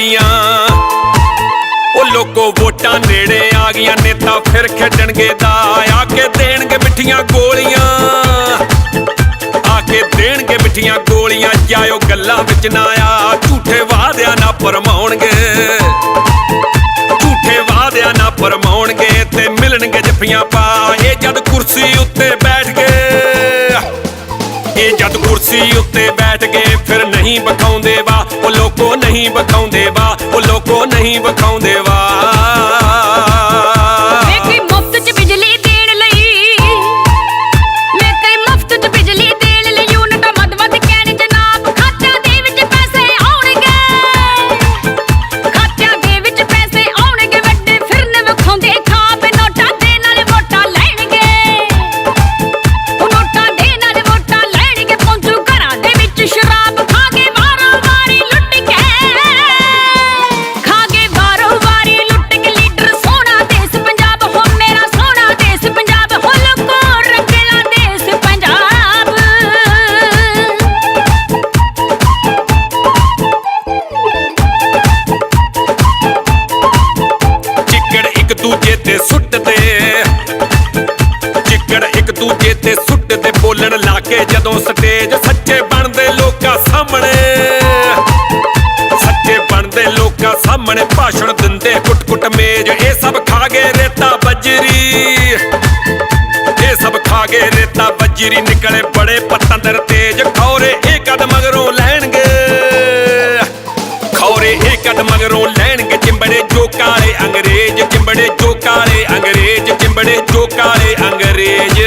ਗਈਆਂ। ਉਹ ਲੋਕੋ ਵੋਟਾਂ ਨੇੜੇ ਆ ਗਈਆਂ ਨੇਤਾ ਫਿਰ ਖੇਡਣਗੇ ਦਾ। ਆ ਕੇ ਦੇਣਗੇ ਮਿੱਠੀਆਂ ਗੋਲੀਆਂ। ਆ ਕੇ ਦੇਣਗੇ ਮਿੱਠੀਆਂ ਗੋਲੀਆਂ। ਜਾਇਓ ਗੱਲਾਂ ਵਿੱਚ ਨਾ ਆ। ਝੂਠੇ ਵਾਅਦਿਆਂ ਨਾ ਪਰਮਾਉਣਗੇ। ਝੂਠੇ ਵਾਅਦਿਆਂ ਨਾ ਪਰਮਾਉਣਗੇ ਤੇ ਮਿਲਣਗੇ ਜੱਫੀਆਂ ਪਾ। ਇਹ ਜਦ ਕੁਰਸੀ ਉੱਤੇ ਬੈਠ ਗਏ ਇਹ ਜਦ ਕੁਰਸੀ ਉੱਤੇ ਬੈਠ ਗਏ ਫਿਰ ਨਹੀਂ ਬਖਾਉਂਦੇ ਨਹੀਂ ਬਖਾਉਂਦੇ ਵਾ ਉਹ ਲੋਕੋ ਨਹੀਂ ਬਖਾਉਂਦੇ ਵਾ। ਤੇ ਸੁੱਟਦੇ। ਚਿੱਕੜ ਇੱਕ ਦੂਜੇ ਤੇ ਸੁੱਟਦੇ, ਬੋਲਣ ਲਾ ਕੇ ਜਦੋਂ ਸਟੇਜ ਸੱਚੇ ਬਣਦੇ ਲੋਕਾਂ ਸਾਹਮਣੇ। ਸੱਚੇ ਬਣਦੇ ਲੋਕਾਂ ਸਾਹਮਣੇ ਭਾਸ਼ਣ ਦਿੰਦੇ ਕੁੱਟ-ਕੁੱਟ ਮੇਜ, ਇਹ ਸਭ ਖਾ ਗਏ ਰੇਤਾ ਬੱਜਰੀ। ਇਹ ਸਭ ਖਾ ਗਏ ਰੇਤਾ ਬੱਜਰੀ, ਨਿਕਲੇ ਬੜੇ ਪਤੰਦਰ ਤੇਜ, ਖੌਰੇ ਕਦ ਮਗਰੋਂ ਲੈਣਗੇ ਚਿੰਬੜੇ ਜੋ ਕਾਲੇ ਅੰਗਰੇਜ਼, ਚਿੰਬੜੇ ਜੋ ਕਾਲੇ ਅੰਗਰੇਜ਼, ਚਿੰਬੜੇ ਜੋ ਕਾਲੇ ਅੰਗਰੇਜ਼।